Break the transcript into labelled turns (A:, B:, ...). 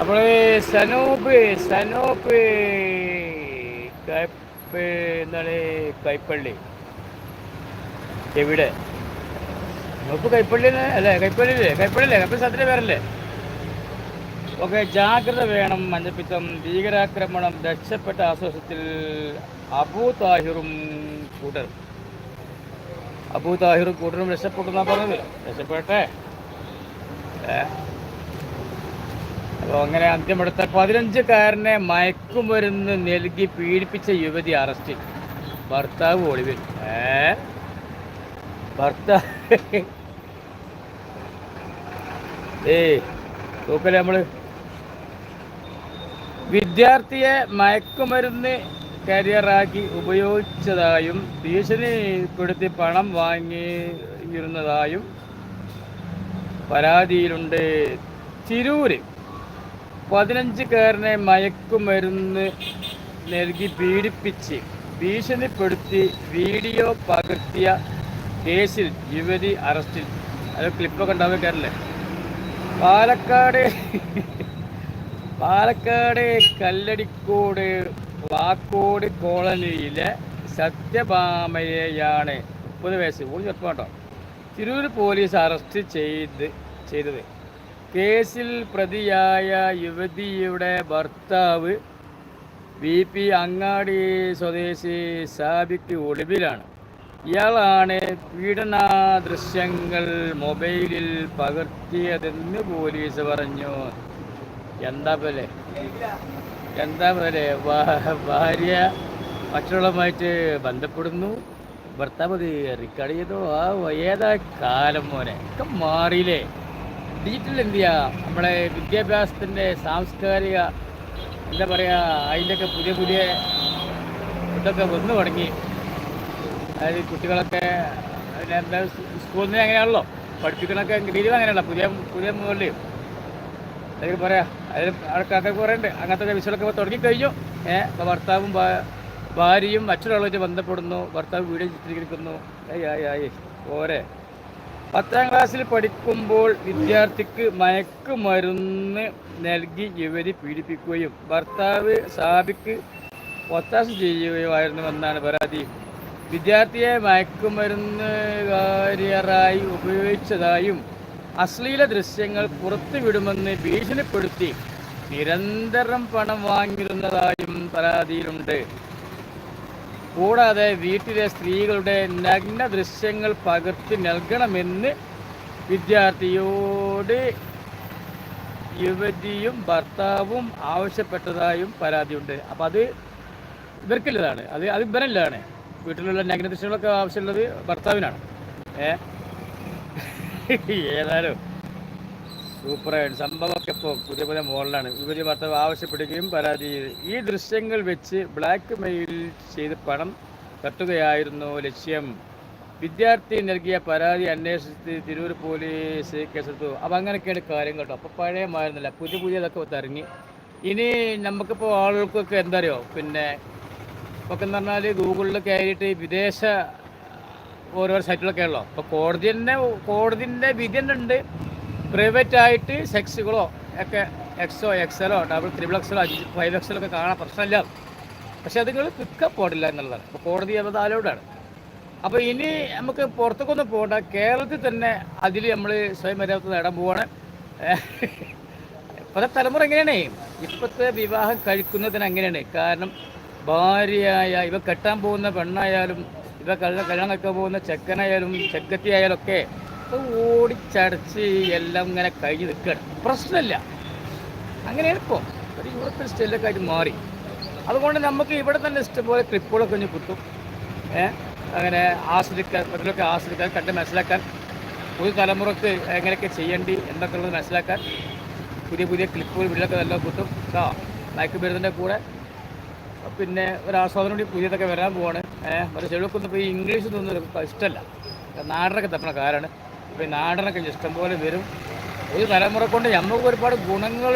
A: അപ്പോൾ സനൂപ് സനൂപ് കയ്പ് എന്താണ് കൈപ്പള്ളി എവിടെ? സനൂപ്പ് കൈപ്പള്ളി അല്ലേ കൈപ്പള്ളി അല്ലേ കൈപ്പള്ളി സ്ഥലത്തിന്റെ പേരല്ലേ? ഓക്കെ ജാഗ്രത വേണം മഞ്ഞപ്പിത്തം ഭീകരാക്രമണം രക്ഷപ്പെട്ട ആശ്വാസത്തിൽ അബൂ താഹിറും കൂട്ടരും അബൂ താഹിറും കൂട്ടരും രക്ഷപ്പെട്ടു എന്നാ പറഞ്ഞത്? രക്ഷപ്പെട്ടെ അപ്പോൾ അങ്ങനെ അന്ത്യമെടുത്ത പതിനഞ്ചുകാരനെ മയക്കുമരുന്ന് നൽകി പീഡിപ്പിച്ച യുവതി അറസ്റ്റിൽ ഭർത്താവ് ഒളിവിൽ. ഏ? ഭർത്താവ്. ഏയ് നോക്കല്ലേ നമ്മൾ. വിദ്യാർത്ഥിയെ മയക്കുമരുന്ന് കരിയറാക്കി ഉപയോഗിച്ചതായും ഭീഷണിപ്പെടുത്തി പണം വാങ്ങിയിരുന്നതായും പരാതിയിലുണ്ട്. തിരൂര്. പതിനഞ്ചുകാരനെ മയക്കുമരുന്ന് നൽകി പീഡിപ്പിച്ച് ഭീഷണിപ്പെടുത്തി വീഡിയോ പകർത്തിയ കേസിൽ യുവതി അറസ്റ്റിൽ. അത് ക്ലിപ്പൊക്കെ ഉണ്ടാവുക കയറില്ലേ പാലക്കാട് പാലക്കാട് കല്ലടിക്കോട് വാക്കോട് കോളനിയിലെ സത്യഭാമയെയാണ്. മുപ്പത് വയസ്സ്. കൂടുതൽ ചെറുപ്പം കേട്ടോ. തിരൂർ പോലീസ് അറസ്റ്റ് ചെയ്ത് ചെയ്തത്. കേസിൽ പ്രതിയായ യുവതിയുടെ ഭർത്താവ് വി പി അങ്ങാടി സ്വദേശി സാബിക്ക് ഒളിവിലാണ്. ഇയാളാണ് പീഡന ദൃശ്യങ്ങൾ മൊബൈലിൽ പകർത്തിയതെന്ന് പോലീസ് പറഞ്ഞു. എന്താ പോലെ? എന്താ പോലെ? ഭാര്യ മറ്റുള്ളവുമായിട്ട് ബന്ധപ്പെടുന്നു. ഭർത്താവ് റെക്കോർഡ് ചെയ്തോ? ആ ഏതാ കാലം മോനെ? ഒക്കെ മാറിയില്ലേ? ഡിജിറ്റൽ ഇന്ത്യ നമ്മുടെ വിദ്യാഭ്യാസത്തിന്റെ സാംസ്കാരിക എന്താ പറയുക അതിന്റെയൊക്കെ പുതിയ പുതിയ ഇതൊക്കെ വന്നു തുടങ്ങി. അതായത് കുട്ടികളൊക്കെ പിന്നെ എന്താ സ്കൂളിൽ നിന്ന് അങ്ങനെയാണല്ലോ പഠിപ്പിക്കണൊക്കെ രീതി അങ്ങനെയല്ല പുതിയ പുതിയ മുകളിൽ അതിൽ പറയാം അതിൽ ആൾക്കാർക്ക് കുറേ ഉണ്ട് അങ്ങനത്തെ ഇപ്പോൾ തുടങ്ങിക്കഴിഞ്ഞു. ഏഹ് ഇപ്പോൾ ഭർത്താവും ഭാര്യയും മറ്റൊരാളുമായിട്ട് ബന്ധപ്പെടുന്നു. ഭർത്താവ് വീഡിയോ ചിത്രീകരിക്കുന്നു ആയി ആയി ആയി പോരെ പത്താം ക്ലാസ്സിൽ പഠിക്കുമ്പോൾ വിദ്യാർത്ഥിക്ക് മയക്കുമരുന്ന് നൽകി യുവതി പീഡിപ്പിക്കുകയും ഭർത്താവ് സാബിക്ക് ഒത്താശ ചെയ്യുകയുമായിരുന്നുവെന്നാണ് പരാതി. വിദ്യാർത്ഥിയെ മയക്കുമരുന്നുകാരിയറായി ഉപയോഗിച്ചതായും അശ്ലീല ദൃശ്യങ്ങൾ പുറത്തുവിടുമെന്ന് ഭീഷണിപ്പെടുത്തി നിരന്തരം പണം വാങ്ങിയിരുന്നതായും പരാതിയിലുണ്ട്. കൂടാതെ വീട്ടിലെ സ്ത്രീകളുടെ നഗ്ന ദൃശ്യങ്ങൾ പകർത്തി നൽകണമെന്ന് വിദ്യാർത്ഥിയോട് യുവതിയും ഭർത്താവും ആവശ്യപ്പെട്ടതായും പരാതിയുണ്ട്. അപ്പം അത് ഇവർക്കുള്ളതാണ്. അത് അത് ഇവരല്ലാണ് വീട്ടിലുള്ള നഗ്ന ദൃശ്യങ്ങളൊക്കെ ആവശ്യമുള്ളത് ഭർത്താവിനാണ്. ഏ? ഏതായാലും സൂപ്പറായിട്ട്. സംഭവമൊക്കെ ഇപ്പോൾ പുതിയ പുതിയ മോഡലാണ്. യുവതി ഭർത്താവ് ആവശ്യപ്പെടുകയും പരാതി ഈ ദൃശ്യങ്ങൾ വെച്ച് ബ്ലാക്ക് മെയിൽ ചെയ്ത് പണം തട്ടുകയായിരുന്നു ലക്ഷ്യം. വിദ്യാർത്ഥി നൽകിയ പരാതി അന്വേഷിച്ച് തിരൂർ പോലീസ് കേസെടുത്തു. അപ്പം അങ്ങനെയൊക്കെയാണ് കാര്യങ്ങൾ കേട്ടോ. അപ്പോൾ പഴയ മാറുന്നില്ല പുതിയ പുതിയതൊക്കെ ഇറങ്ങി ഇനി നമുക്കിപ്പോൾ ആളുകൾക്കൊക്കെ എന്താ അറിയോ പിന്നെ ഒക്കെ എന്ന് പറഞ്ഞാൽ ഗൂഗിളിൽ കയറിയിട്ട് വിദേശ ഓരോ സൈറ്റുകളൊക്കെ ഉള്ളോ? അപ്പോൾ കോടതി തന്നെ കോടതിന്റെ വിധി തന്നെ ഉണ്ട് പ്രൈവറ്റ് ആയിട്ട് സെക്സുകളോ ഒക്കെ എക്സോ എക്സലോ ഡബിൾ ത്രിബിൾ എക്സലോ അഞ്ച് ഫൈവ് എക്സലോ ഒക്കെ കാണാൻ പ്രശ്നമില്ല. പക്ഷെ അതുങ്ങൾ പിക്കപ്പ് പോടില്ല എന്നുള്ളതാണ്. അപ്പോൾ കോടതി അത് അപ്പോൾ ഇനി നമുക്ക് പുറത്തേക്കൊന്നും പോകണ്ട കേരളത്തിൽ തന്നെ അതിൽ നമ്മൾ സ്വയം പര്യാപ്തത നേടാൻ പോവാണ്. ഇപ്പോഴത്തെ തലമുറ എങ്ങനെയാണ്? ഇപ്പോഴത്തെ വിവാഹം കഴിക്കുന്നതിന് അങ്ങനെയാണ് കാരണം ഭാര്യയായ ഇവ കെട്ടാൻ പോകുന്ന പെണ്ണായാലും ഇവ കല്യാണം കഴിക്കാൻ പോകുന്ന ചെക്കനായാലും ചെക്കത്തി ആയാലും ഒക്കെ ഇപ്പൊ ഓടിച്ചടച്ച് എല്ലാം ഇങ്ങനെ കഴിഞ്ഞ് നിൽക്കുകയാണ്. പ്രശ്നമില്ല. അങ്ങനെ ഇപ്പോൾ ഒരു യൂറോപ്യൻ സ്റ്റൈലൊക്കെ ആയിട്ട് മാറി. അതുകൊണ്ട് നമുക്ക് ഇവിടെ തന്നെ ഇഷ്ടംപോലെ ക്ലിപ്പുകളൊക്കെ ഒന്ന് കിട്ടും അങ്ങനെ ആസ്വദിക്കാൻ മറ്റുള്ളവർക്ക് ആസ്വദിക്കാൻ കണ്ട് മനസ്സിലാക്കാൻ പുതിയ തലമുറയ്ക്ക് എങ്ങനെയൊക്കെ ചെയ്യേണ്ടി എന്തൊക്കെ ഉള്ളത് മനസ്സിലാക്കാൻ പുതിയ പുതിയ ക്ലിപ്പുകൾ വീട്ടിലൊക്കെ നല്ല കിട്ടും കേട്ടോ മയക്കുമരുന്നിന്റെ കൂടെ. പിന്നെ ഒരു ആസ്വാദനം കൂടി പുതിയതൊക്കെ വരാൻ പോവാണ്. ഏഹ് മറ്റേ ചെളുക്കൊന്നും ഇപ്പോൾ ഈ ഇംഗ്ലീഷ് ഒന്നും ഇഷ്ടമല്ല. നാടനൊക്കെ തപ്പണ കാരാണ്. നാടനൊക്കെ ഇഷ്ടം പോലെ വരും. ഒരു തലമുറ കൊണ്ട് നമുക്ക് ഒരുപാട് ഗുണങ്ങൾ